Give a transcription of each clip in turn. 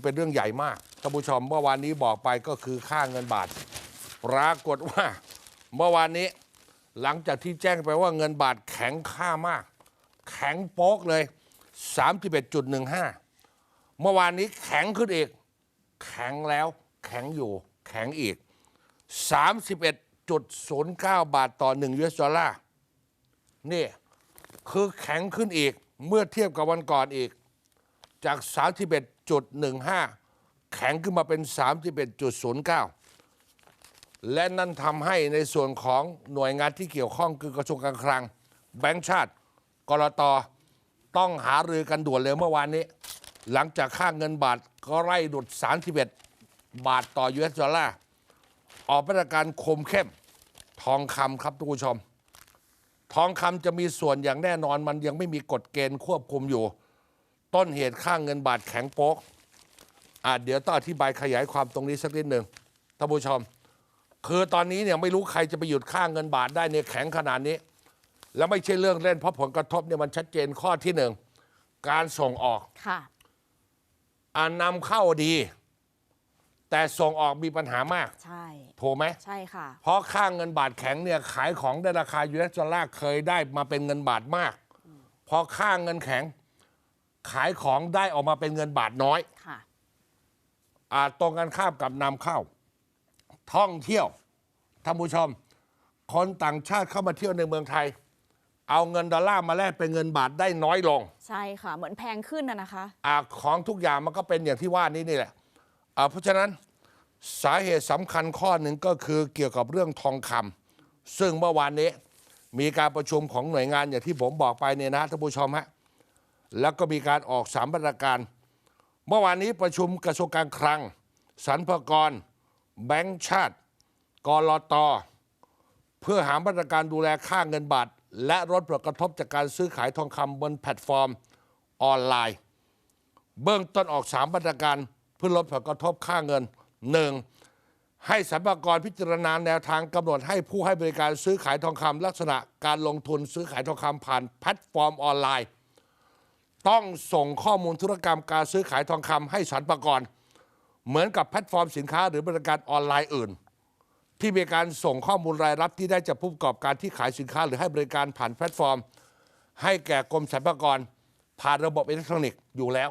งเป็นเรื่องใหญ่มากท่านผู้ชมเมื่อวานนี้บอกไปก็คือค่าเงินบาท ปรากฏว่าเมื่อวานนี้หลังจากที่แจ้งไปว่าเงินบาทแข็งค่ามาก แข็งโป๊กเลย 31.15 เมื่อวานนี้แข็งขึ้นอีก แข็งแล้วแข็งอยู่แข็งอีก 31.09 บาทต่อ1 US ดอลลาร์นี่คือแข็งขึ้นอีกเมื่อเทียบกับวันก่อนอีกจาก 31.15 แข็งขึ้นมาเป็น 31.09 และนั่นทำให้ในส่วนของหน่วยงานที่เกี่ยวข้องคือกระทรวงการคลัง แบงก์ชาติ กรตต้องหารือกันด่วนเลยเมื่อวานนี้ หลังจากค่าเงินบาทก็ไล่ดุด 31 บาทต่อ US ดอลลาร์ออกมาตรการคมเข้มทองคำครับทุกผู้ชม ทองคำจะมีส่วนอย่างแน่นอนมันยังไม่มีกฎเกณฑ์ควบคุมอยู่ ต้นเหตุค่าเงินบาทแข็งโป๊กอะเดี๋ยวต้องอธิบายขยายความตรงนี้สักนิดหนึ่งท่านผู้ชม คือตอนนี้เนี่ยไม่รู้ใครจะไปหยุดค่าเงินบาทได้เนี่ยแข็งขนาดนี้ แล้วไม่ใช่เรื่องเล่นเพราะผลกระทบเนี่ยมันชัดเจนข้อที่หนึ่งการส่งออกค่ะอ่านำเข้าดี แต่ส่งออกมีปัญหามากใช่ถูกไหม ใช่ค่ะ เพราะค่าเงินบาทแข็งเนี่ยขายของได้ราคายูเอสดอลลาร์เคยได้มาเป็นเงินบาทมาก พอค่าเงินแข็ง ขายของได้ออกมาเป็นเงินบาทน้อยค่ะอาจตรงกันข้ามกับนำเข้า ท่องเที่ยวท่านผู้ชม คนต่างชาติเข้ามาเที่ยวในเมืองไทย เอาเงินดอลลาร์มาแลกเป็นเงินบาทได้น้อยลง ใช่ค่ะ เหมือนแพงขึ้นนะนะคะ อาของทุกอย่างมันก็เป็นอย่างที่ว่านี้นี่แหละอ่าเพราะฉะนั้นสาเหตุสำคัญข้อหนึ่งก็คือเกี่ยวกับเรื่องทองคำซึ่งเมื่อวานนี้มีการประชุมของหน่วยงานอย่างที่ผมบอกไปเนี่ยนะท่านผู้ชมฮะ แล้วก็มีการออกสามมาตรการ เมื่อวานนี้ประชุมกระทรวงการคลังสรรพากร แบงก์ชาติกรตเพื่อหามาตรการดูแลค่าเงินบาท และลดผลกระทบจากการซื้อขายทองคำบนแพลตฟอร์มออนไลน์ เบื้องต้นออกสามมาตรการเพื่อลดผลกระทบค่าเงิน 1. ให้สรรพากรพิจารณาแนวทางกำหนดให้ผู้ให้บริการซื้อขายทองคำลักษณะการลงทุนซื้อขายทองคำผ่านแพลตฟอร์มออนไลน์ ต้องส่งข้อมูลธุรกรรมการซื้อขายทองคำให้สรรพากร เหมือนกับแพลตฟอร์มสินค้าหรือบริการออนไลน์อื่น ที่มีการส่งข้อมูลรายรับที่ได้จากผู้ประกอบการที่ขายสินค้าหรือให้บริการผ่านแพลตฟอร์ม ให้แก่กรมสรรพากร ผ่านระบบอิเล็กทรอนิกส์อยู่แล้ว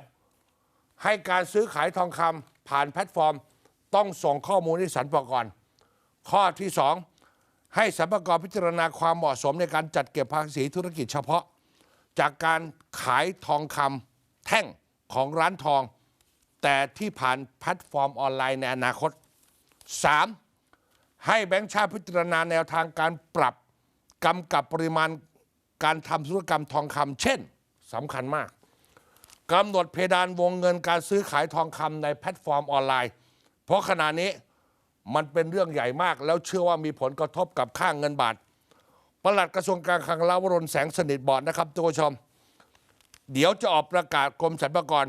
ให้การซื้อขายทองคำผ่านแพลตฟอร์ม ต้องส่งข้อมูลให้สรรพากร ข้อที่ 2 ให้สรรพากรพิจารณาความเหมาะสมในการจัดเก็บภาษีธุรกิจเฉพาะ จากการขายทองคำแท่งของร้านทอง แต่ที่ผ่านแพลตฟอร์มออนไลน์ในอนาคต 3. ให้แบงก์ชาติพิจารณาแนวทางการปรับกำกับปริมาณการทำธุรกรรมทองคำเช่นสำคัญมากกำหนดเพดานวงเงินการซื้อขายทองคำในแพลตฟอร์มออนไลน์ เพราะขณะนี้มันเป็นเรื่องใหญ่มากแล้วเชื่อว่ามีผลกระทบกับค่างเงินบาท ปลัดกระทรวงการคลังลาวรนแสงสนิทบอกนะครับทุกผู้ชม เดี๋ยวจะออกประกาศกรมสรรพากร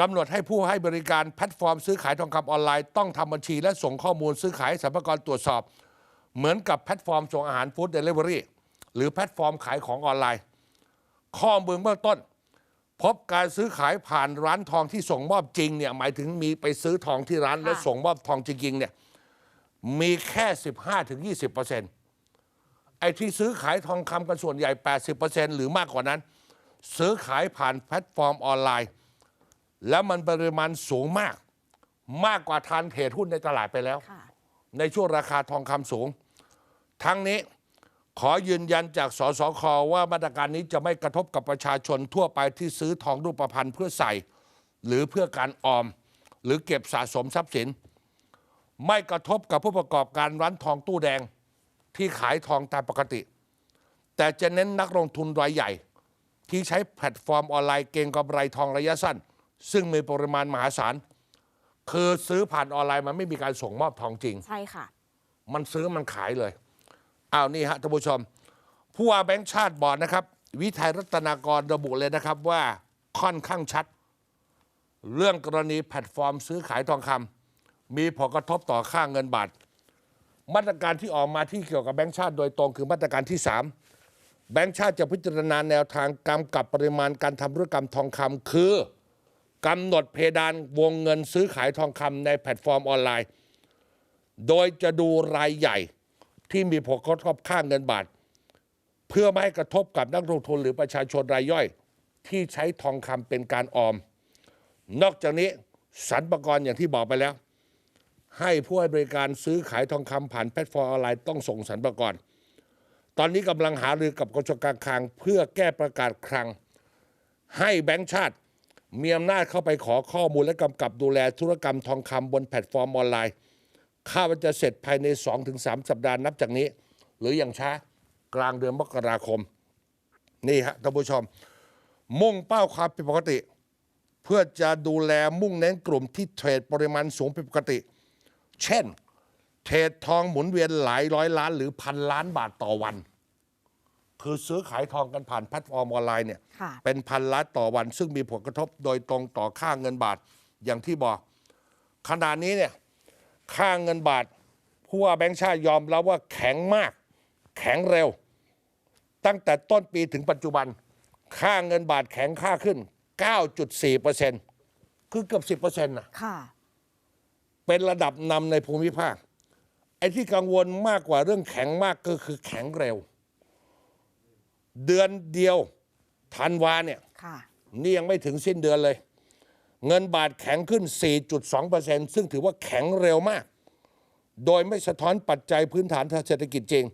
กำหนดให้ผู้ให้บริการแพลตฟอร์มซื้อขายทองคำออนไลน์ต้องทำบัญชี และส่งข้อมูลซื้อขายสรรพากรตรวจสอบ เหมือนกับแพลตฟอร์มส่งอาหารฟู้ดเดลิเวอรี่หรือแพลตฟอร์มขายของออนไลน์ ข้อมูลเบื้องต้น พบการซื้อขายผ่านร้านทองที่ส่งมอบจริงเนี่ยหมายถึงมีไปซื้อทองที่ร้านแล้วส่งมอบทองจริงๆเนี่ยมีแค่ 15ถึง20เป อร์เซ็นต์ไอ้ที่ซื้อขายทองคำกันส่วนใหญ่ 80เปอร์เซ็นต์หรือมากกว่านั้น ซื้อขายผ่านแพลตฟอร์มออนไลน์ แล้วมันปริมาณสูงมาก มากกว่าทานเทรดหุ้นในตลาดไปแล้วค่ะในช่วงราคาทองคำสูง ทั้งนี้ขอยืนยันจากสสคว่ามาตรการนี้จะไม่กระทบกับประชาชนทั่วไปที่ซื้อทองรูปพรรณเพื่อใส่ หรือเพื่อการออม หรือเก็บสะสมทรัพย์สิน ไม่กระทบกับผู้ประกอบการร้านทองตู้แดง ที่ขายทองตามปกติ แต่จะเน้นนักลงทุนรายใหญ่ ที่ใช้แพลตฟอร์มออนไลน์เก็งกำไรทองระยะสั้น ซึ่งมีปริมาณมหาศาลคือซื้อผ่านออนไลน์มันไม่มีการส่งมอบทองจริง ใช่ค่ะ มันซื้อมันขายเลยอ้าวนี่ฮะท่านผู้ชม ผู้ว่าแบงค์ชาติบอกนะครับ วิทัยรัตนากรระบุเลยนะครับว่าค่อนข้างชัด เรื่องกรณีแพลตฟอร์มซื้อขายทองคำมีผลกระทบต่อค่าเงินบาท มาตรการที่ออกมาที่เกี่ยวกับแบงค์ชาติโดยตรงคือมาตรการที่ 3 แบงค์ชาติจะพิจารณาแนวทางกำกับปริมาณการทำธุรกรรมทองคำคือกำหนดเพดานวงเงินซื้อขายทองคำในแพลตฟอร์มออนไลน์ โดยจะดูรายใหญ่ที่มีผลกระทบค่างเงินบาท เพื่อไม่ให้กระทบกับนักลงทุนหรือประชาชนรายย่อย ที่ใช้ทองคำเป็นการออม นอกจากนี้สรรพากรอย่างที่บอกไปแล้ว ให้ผู้ให้บริการซื้อขายทองคำผ่านแพลตฟอร์มออนไลน์ต้องส่งสรรพากรตอนนี้กำลังหารือกับกระทรวงการคลังเพื่อแก้ประกาศคลัง ให้แบงก์ชาติมีอำนาจเข้าไปขอข้อมูลและกำกับดูแลธุรกรรมทองคำบนแพลตฟอร์มออนไลน์คาดว่าจะเสร็จภายใน 2-3 สัปดาห์นับจากนี้ หรืออย่างช้ากลางเดือนมกราคม นี่ฮะท่านผู้ชม มุ่งเป้าความผิดปกติ เพื่อจะดูแลมุ่งเน้นกลุ่มที่เทรดปริมาณสูงผิดปกติ เช่น เทรดทองหมุนเวียนหลายร้อยล้านหรือพันล้านบาทต่อวัน คือซื้อขายทองกันผ่านแพลตฟอร์มออนไลน์เนี่ยค่ะเป็นพันล้านต่อวัน ซึ่งมีผลกระทบโดยตรงต่อค่าเงินบาทอย่างที่บอกขณะนี้เนี่ยค่าเงินบาทผู้ว่าแบงค์ชาติยอมรับว่าแข็งมาก แข็งเร็ว ตั้งแต่ต้นปีถึงปัจจุบัน ค่าเงินบาทแข็งค่าขึ้น 9.4%คือเกือบ 10%นะค่ะ เป็นระดับนำในภูมิภาค ไอ้ที่กังวลมากกว่าเรื่องแข็งมากก็คือแข็งเร็ว เดือนเดียวธันวาเนี่ยค่ะนี่ยังไม่ถึงสิ้นเดือนเลย เงินบาทแข็งขึ้น 4.2%ซึ่งถือว่าแข็งเร็วมาก โดยไม่สะท้อนปัจจัยพื้นฐานทางเศรษฐกิจจริง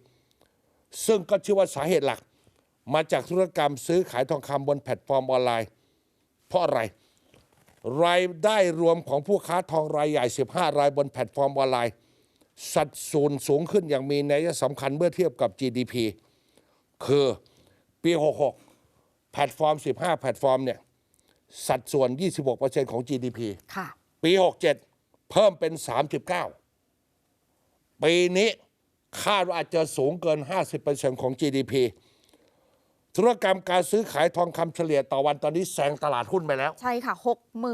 ซึ่งก็เชื่อว่าสาเหตุหลัก มาจากธุรกรรมซื้อขายทองคำบนแพลตฟอร์มออนไลน์ เพราะอะไร รายได้รวมของผู้ค้าทองรายใหญ่ 15 รายบนแพลตฟอร์มออนไลน์ สัดส่วนสูงขึ้นอย่างมีนัยสำคัญเมื่อเทียบกับ GDP คือปี 66 แพลตฟอร์ม 15 แพลตฟอร์มเนี่ยสัดส่วน 26%ของ GDP ค่ะปี 67 เพิ่มเป็น 39 ปีนี้คาดว่าอาจจะสูงเกิน 50%ของ GDP ธุรกรรมการซื้อขายทองคำเฉลี่ยต่อวันตอนนี้แซงตลาดหุ้นไปแล้ว ใช่ค่ะ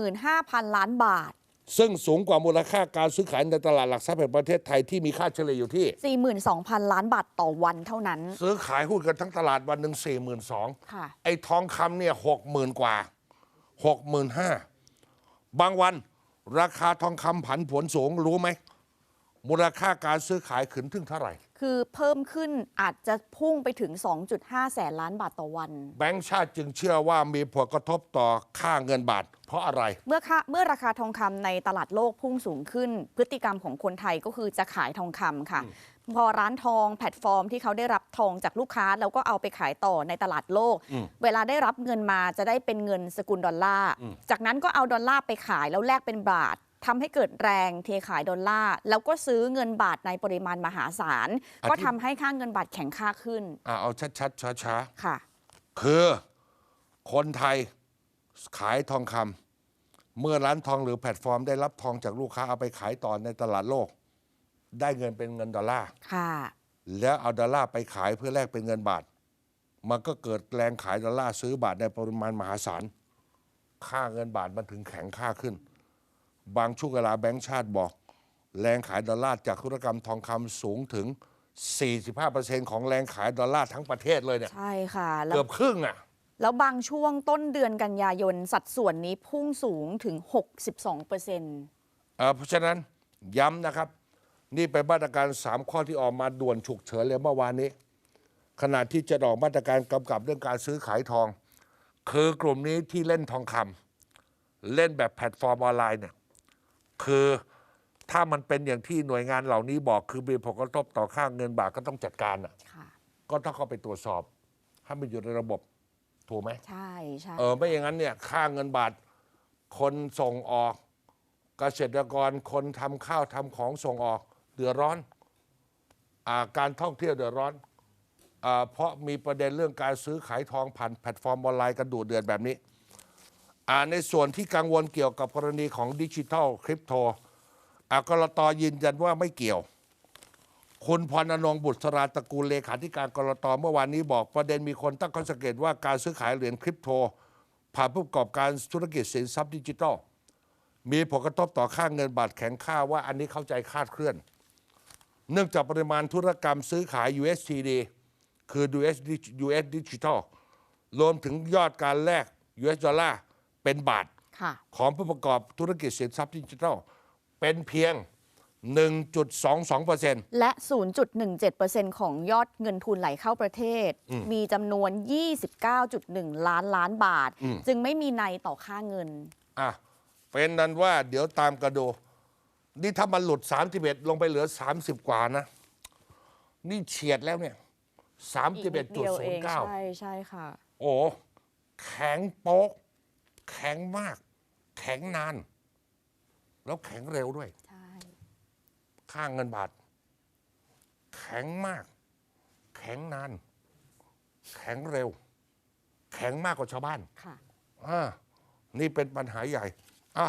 65,000 ล้านบาท ซึ่งสูงกว่ามูลค่าการซื้อขายในตลาดหลักทรัพย์แห่งประเทศไทยที่มีค่าเฉลี่ยอยู่ที่ 42,000 ล้านบาทต่อวันเท่านั้น ซื้อขายหุ้นกันทั้งตลาดวันหนึ่งสี่หมื่นสองค่ะ ไอ้ทองคำเนี่ยหกหมื่นกว่าหกหมื่นห้าบางวัน ราคาทองคำผันผวนสูงรู้ไหมมูลค่าการซื้อขายขึ้นถึงเท่าไหร่ คือเพิ่มขึ้นอาจจะพุ่งไปถึง 2.5 แสนล้านบาทต่อวัน แบงก์ชาติจึงเชื่อว่ามีผลกระทบต่อค่าเงินบาท เพราะอะไร เมื่อค่าเมื่อราคาทองคำในตลาดโลกพุ่งสูงขึ้น พฤติกรรมของคนไทยก็คือจะขายทองคำค่ะ พอร้านทองแพลตฟอร์มที่เขาได้รับทองจากลูกค้า แล้วก็เอาไปขายต่อในตลาดโลก เวลาได้รับเงินมาจะได้เป็นเงินสกุลดอลลาร์ จากนั้นก็เอาดอลลาร์ไปขายแล้วแลกเป็นบาท ทำให้เกิดแรงเทขายดอลลาร์แล้วก็ซื้อเงินบาทในปริมาณมหาศาลอธิก็ทำให้ค่าเงินบาทแข็งค่าขึ้น อ่าเอาชัดๆช้าค่ะๆคือคนไทยขายทองคำเมื่อร้านทองหรือแพลตฟอร์มได้รับทองจากลูกค้าเอาไปขายต่อในตลาดโลก ได้เงินเป็นเงินดอลลาร์ ค่ะ แล้วเอาดอลลาร์ไปขายเพื่อแลกเป็นเงินบาท มันก็เกิดแรงขายดอลลาร์ซื้อบาทในปริมาณมหาศาล ค่าเงินบาทมันถึงแข็งค่าขึ้น บางช่วงเวลาแบงก์ชาติบอก แรงขายดอลลาร์จากธุรกรรมทองคำสูงถึง 45%ของแรงขายดอลลาร์ทั้งประเทศเลยเนี่ยใช่ค่ะแล้ว เกือบครึ่งอะ แล้วบางช่วงต้นเดือนกันยายน สัดส่วนนี้พุ่งสูงถึง 62เปอร์เซ็นต์ เอ่อเพราะฉะนั้นย้ำนะครับ นี่เป็นมาตรการ 3 ข้อที่ออกมาด่วนฉุกเฉินเลยเมื่อวานนี้ ขณะที่จะออกมาตรการกำกับเรื่องการซื้อขายทอง คือกลุ่มนี้ที่เล่นทองคำเล่นแบบแพลตฟอร์มออนไลน์เนี่ย คือถ้ามันเป็นอย่างที่หน่วยงานเหล่านี้บอกคือมีผลกระทบต่อค่าเงินบาทก็ต้องจัดการอะ ค่ะ ก็ต้องเข้าไปตรวจสอบให้มันอยู่ในระบบถูกไหมใช่ใช่เออไม่อย่างนั้นเนี่ยค่าเงินบาท คนส่งออก เกษตรกรคนทำข้าวทำของส่งออกเดือดร้อนอาการท่องเที่ยวเดือดร้อนอาเพราะมีประเด็นเรื่องการซื้อขายทองผ่านแพลตฟอร์มออนไลน์กันดูเดือดแบบนี้ อ่าในส่วนที่กังวลเกี่ยวกับกรณีของดิจิทัลคริปโตอากรตยืนยันว่าไม่เกี่ยว คุณพรอนงบุตรราตระกูลเลขาธิการกรตเมื่อวานนี้บอกประเด็นมีคนตั้งข้อสังเกตว่าการซื้อขายเหรียญคริปโต ผ่านผู้ประกอบการธุรกิจสินทรัพย์ดิจิทัล มีผลกระทบต่อค่าเงินบาทแข็งค่าว่าอันนี้เข้าใจคาดเคลื่อน เนื่องจากปริมาณธุรกรรมซื้อขาย USDT คือ US US Digital รวมถึงยอดการแลก US ดอลลาร์ เป็นบาทค่ะของผู้ประกอบธุรกิจสินทรัพย์ดิจิทัล เป็นเพียง 1.22%และ 0.17%ของยอดเงินทุนไหลเข้าประเทศ มีจำนวน 29.1 ล้านล้านบาท จึงไม่มีในต่อค่าเงิน อะ เป็นนั้นว่าเดี๋ยวตามกระโด นี่ถ้ามันหลุด 31 ลงไปเหลือ 30 กว่านะ นี่เฉียดแล้วเนี่ยอีกนิดเดียวเอง31.09 ใช่ใช่ค่ะ โอ้ แข็งโป๊กแข็งมาก แข็งนาน แล้วแข็งเร็วด้วย ใช่ ค่าเงินบาท แข็งมาก แข็งนาน แข็งเร็ว แข็งมากกว่าชาวบ้าน ค่ะ อ่า นี่เป็นปัญหาใหญ่ อะ